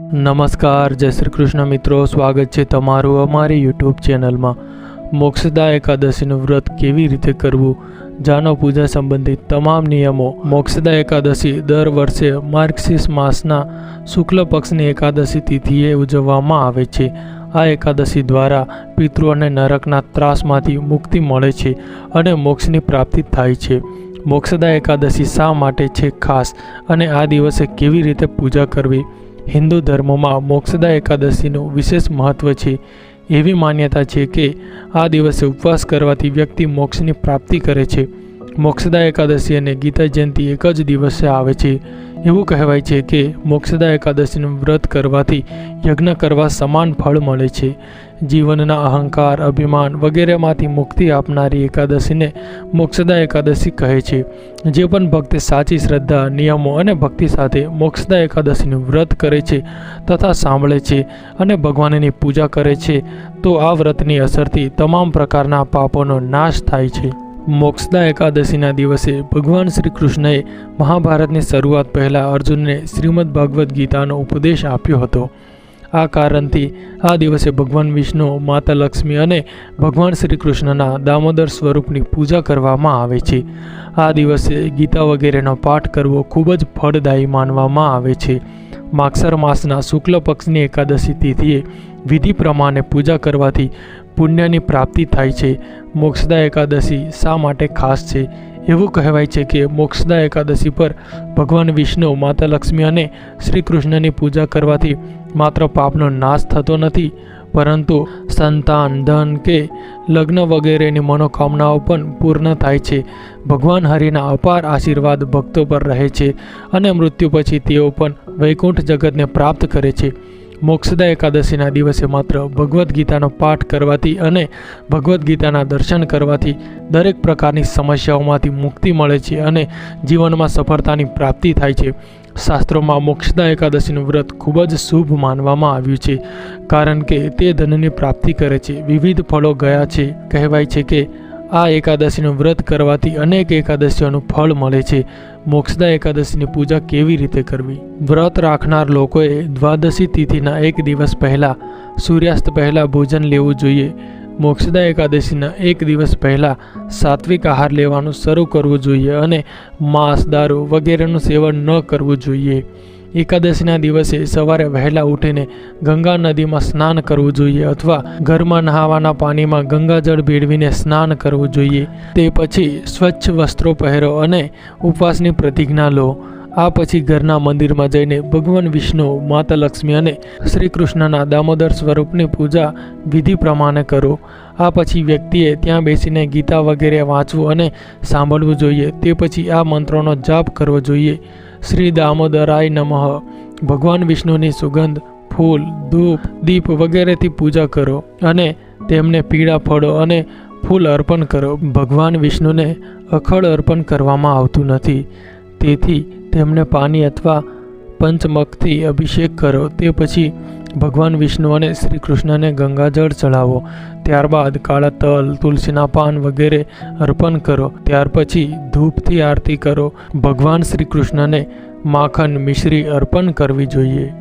નમસ્કાર, જય શ્રી કૃષ્ણ મિત્રો. સ્વાગત છે તમારું અમારી યુટ્યુબ ચેનલમાં. મોક્ષદા એકાદશીનું વ્રત કેવી રીતે કરવું? જાનો પૂજા સંબંધિત તમામ નિયમો. મોક્ષદા એકાદશી દર વર્ષે માર્ગશીર્ષ માસના શુક્લ પક્ષની એકાદશી તિથિએ ઉજવવામાં આવે છે. આ એકાદશી દ્વારા પિતૃઓને નરકના ત્રાસમાંથી મુક્તિ મળે છે અને મોક્ષની પ્રાપ્તિ થાય છે. મોક્ષદા એકાદશી શા માટે છે ખાસ? અને આ દિવસે કેવી રીતે પૂજા કરવી? હિન્દુ ધર્મમાં મોક્ષદા એકાદશીનું વિશેષ મહત્ત્વ છે. એવી માન્યતા છે કે આ દિવસે ઉપવાસ કરવાથી વ્યક્તિ મોક્ષની પ્રાપ્તિ કરે છે. મોક્ષદા એકાદશી અને ગીતા જયંતિ એક જ દિવસે આવે છે. એવું કહેવાય છે કે મોક્ષદા એકાદશીનું વ્રત કરવાથી યજ્ઞ કરવા સમાન ફળ મળે છે. જીવનના અહંકાર, અભિમાન વગેરેમાંથી મુક્તિ આપનારી એકાદશીને મોક્ષદા એકાદશી કહે છે. જે પણ ભક્ત સાચી શ્રદ્ધા, નિયમો અને ભક્તિ સાથે મોક્ષદા એકાદશીનું વ્રત કરે છે તથા સાંભળે છે અને ભગવાનની પૂજા કરે છે, તો આ વ્રતની અસરથી તમામ પ્રકારના પાપોનો નાશ થાય છે. મોક્ષદા એકાદશીના દિવસે ભગવાન શ્રી કૃષ્ણએ મહાભારતની શરૂઆત પહેલાં અર્જુનને શ્રીમદ ભાગવદ્ ગીતાનો ઉપદેશ આપ્યો હતો. આ કારણથી આ દિવસે ભગવાન વિષ્ણુ, માતા લક્ષ્મી અને ભગવાન શ્રી કૃષ્ણના દામોદર સ્વરૂપની પૂજા કરવામાં આવે છે. આ દિવસે ગીતા વગેરેનો પાઠ કરવો ખૂબ જ ફળદાયી માનવામાં આવે છે. માગસર માસના શુક્લ પક્ષની એકાદશી તિથિએ વિધિ પ્રમાણે પૂજા કરવાથી પુણ્યની પ્રાપ્તિ થાય છે. મોક્ષદા એકાદશી શા માટે ખાસ છે? એવું કહેવાય છે કે મોક્ષદા એકાદશી પર ભગવાન વિષ્ણુ, માતા લક્ષ્મી અને શ્રી કૃષ્ણની પૂજા કરવાથી માત્ર પાપનો નાશ થતો નથી પરંતુ સંતાન, ધન કે લગ્ન વગેરેની મનોકામનાઓ પણ પૂર્ણ થાય છે. ભગવાન હરિના અપાર આશીર્વાદ ભક્તો પર રહે છે અને મૃત્યુ પછી તેઓ પણ વૈકુંઠ જગતને પ્રાપ્ત કરે છે. મોક્ષદા એકાદશીના દિવસે માત્ર ભગવદ્ ગીતાનો પાઠ કરવાથી અને ભગવદ્ ગીતાના દર્શન કરવાથી દરેક પ્રકારની સમસ્યાઓમાંથી મુક્તિ મળે છે અને જીવનમાં સફળતાની પ્રાપ્તિ થાય છે. શાસ્ત્રોમાં મોક્ષદા એકાદશીનું વ્રત ખૂબ જ શુભ માનવામાં આવ્યું છે, કારણ કે તે ધનની પ્રાપ્તિ કરે છે. વિવિધ ફળો ગયા છે. કહેવાય છે કે આ એકાદશીનું વ્રત કરવાથી અનેક એકાદશીઓનું ફળ મળે છે. મોક્ષદા એકાદશીની પૂજા કેવી રીતે કરવી? વ્રત રાખનાર લોકોએ દ્વાદશી તિથિના એક દિવસ પહેલાં સૂર્યાસ્ત પહેલાં ભોજન લેવું જોઈએ. મોક્ષદા એકાદશીના એક દિવસ પહેલાં સાત્વિક આહાર લેવાનું શરૂ કરવું જોઈએ અને માંસ, દારૂ વગેરેનું સેવન ન કરવું જોઈએ. એકાદશીના દિવસે સવારે વહેલા ઉઠીને ગંગા નદીમાં સ્નાન કરવું જોઈએ અથવા ઘરમાં નહાવાના પાણીમાં ગંગાજળ ભેળવીને સ્નાન કરવું જોઈએ. તે પછી સ્વચ્છ વસ્ત્રો પહેરો અને ઉપવાસની પ્રતિજ્ઞા લો. આ પછી ઘરના મંદિરમાં જઈને ભગવાન વિષ્ણુ, માતા લક્ષ્મી અને શ્રી કૃષ્ણના દામોદર સ્વરૂપની પૂજા વિધિ પ્રમાણે કરો. આ પછી વ્યક્તિએ ત્યાં બેસીને ગીતા વગેરે વાંચવું અને સાંભળવું જોઈએ. તે પછી આ મંત્રોનો જાપ કરવો જોઈએ. શ્રી દામોદરાય નમઃ. ભગવાન વિષ્ણુની સુગંધ, ફૂલ, ધૂપ, દીપ વગેરેથી પૂજા કરો અને તેમને પીળા ફળો અને ફૂલ અર્પણ કરો. ભગવાન વિષ્ણુને અખડ અર્પણ કરવામાં આવતું નથી. તેથી તેમને પાણી અથવા પંચમખથી અભિષેક કરો તે પછી ભગવાન વિષ્ણુ અને શ્રી કૃષ્ણને ગંગાજળ ચડાવો ત્યારબાદ કાળા તલ, તુલસીના પાન વગેરે અર્પણ કરો. ત્યાર પછી ધૂપથી આરતી કરો. ભગવાન શ્રી કૃષ્ણને માખણ મિશ્રી અર્પણ કરવી જોઈએ.